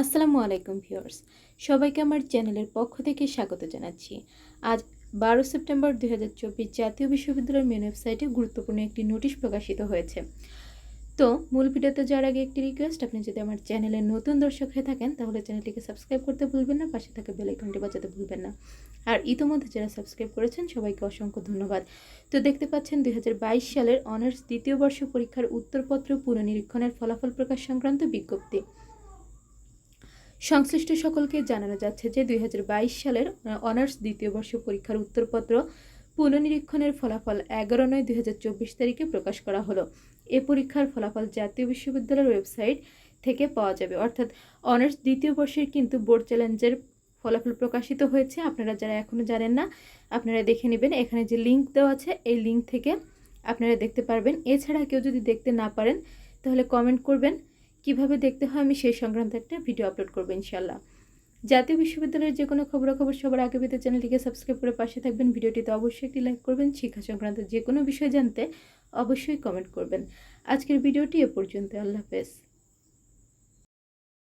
আসসালামু আলাইকুম ভিউয়ার্স, সবাইকে আমার চ্যানেলের পক্ষ থেকে স্বাগত জানাচ্ছি। আজ বারো সেপ্টেম্বর দুই হাজার চব্বিশ জাতীয় বিশ্ববিদ্যালয়ের মেন ওয়েবসাইটে গুরুত্বপূর্ণ একটি নোটিশ প্রকাশিত হয়েছে। তো, মূল ভিডিওতে যাওয়ার আগে একটি রিকোয়েস্ট আপনি যদি আমার চ্যানেলের নতুন দর্শক হয়ে থাকেন, তাহলে চ্যানেলটিকে সাবস্ক্রাইব করতে ভুলবেন না, পাশে থাকা বেল আইকনটি বাজাতে ভুলবেন না। আর ইতোমধ্যে যারা সাবস্ক্রাইব করেছেন, সবাইকে অসংখ্য ধন্যবাদ। তো দেখতে পাচ্ছেন, দুই হাজার বাইশ সালের অনার্স দ্বিতীয় বর্ষ পরীক্ষার উত্তরপত্র পুনর্নিরীক্ষণের ফলাফল প্রকাশ সংক্রান্ত বিজ্ঞপ্তি। সংশ্লিষ্ট সকলকে জানানো যাচ্ছে যে দুই হাজার বাইশ সালের অনার্স দ্বিতীয় বর্ষ পরীক্ষার উত্তরপত্র পুনর্নিরীক্ষণের ফলাফল এগারো নয় দুই তারিখে প্রকাশ করা হলো। এ পরীক্ষার ফলাফল জাতীয় বিশ্ববিদ্যালয়ের ওয়েবসাইট থেকে পাওয়া যাবে। অর্থাৎ অনার্স দ্বিতীয় বর্ষের কিন্তু বোর্ড চ্যালেঞ্জের ফলাফল প্রকাশিত হয়েছে। আপনারা যারা এখনও জানেন না, আপনারা দেখে নেবেন। এখানে যে লিঙ্ক দেওয়া আছে, এই লিঙ্ক থেকে আপনারা দেখতে পারবেন। এছাড়া কেউ যদি দেখতে না পারেন, তাহলে কমেন্ট করবেন। কীভাবে দেখতে হয় আমি সেই সংক্রান্ত একটা ভিডিও আপলোড করব ইনশাল্লাহ জাতীয় বিশ্ববিদ্যালয়ের যে কোনো খবরাখবর সবার আগে পেতে চ্যানেলটিকে সাবস্ক্রাইব করে পাশে থাকবেন। ভিডিওটিতে অবশ্যই একটি লাইক করবেন। শিক্ষা সংক্রান্ত যে কোনো বিষয় জানতে অবশ্যই কমেন্ট করবেন। আজকের ভিডিওটি এ পর্যন্ত। আল্লাহ হাফেজ।